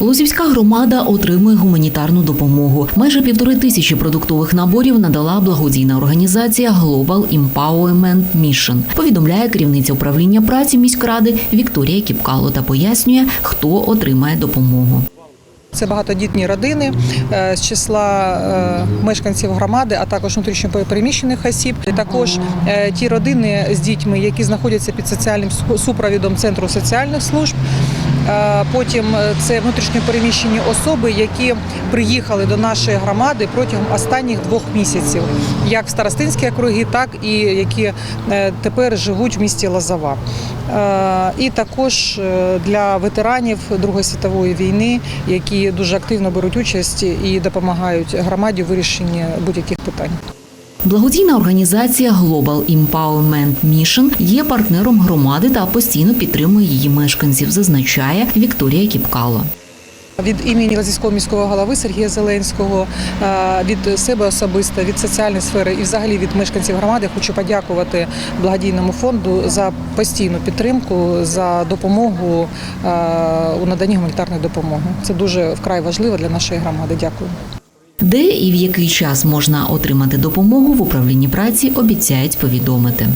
Лозівська громада отримує гуманітарну допомогу. Майже півтори тисячі продуктових наборів надала благодійна організація Global Empowerment Mission. Повідомляє керівниця управління праці міськради Вікторія Кіпкало та пояснює, хто отримає допомогу. Це багатодітні родини е, з числа е, мешканців громади, а також внутрішньопереміщених осіб. Також е, ті родини з дітьми, які знаходяться під соціальним супровідом центру соціальних служб. Е, Потім е, це внутрішньопереміщені особи, які приїхали до нашої громади протягом останніх двох місяців, як в старостинські округи, так і які е, тепер живуть в місті Лозова. Е, І також для ветеранів Другої світової війни, які дуже активно беруть участь і допомагають громаді в вирішенні будь-яких питань. Благодійна організація Global Empowerment Mission є партнером громади та постійно підтримує її мешканців, зазначає Вікторія Кіпкало. Від імені Лазівського міського голови Сергія Зеленського, е, від себе особисто, від соціальної сфери і взагалі від мешканців громади хочу подякувати благодійному фонду за постійну підтримку, за допомогу е, у наданні гуманітарної допомоги. Це дуже вкрай важливо для нашої громади. Дякую. Де і в який час можна отримати допомогу в управлінні праці, обіцяють повідомити.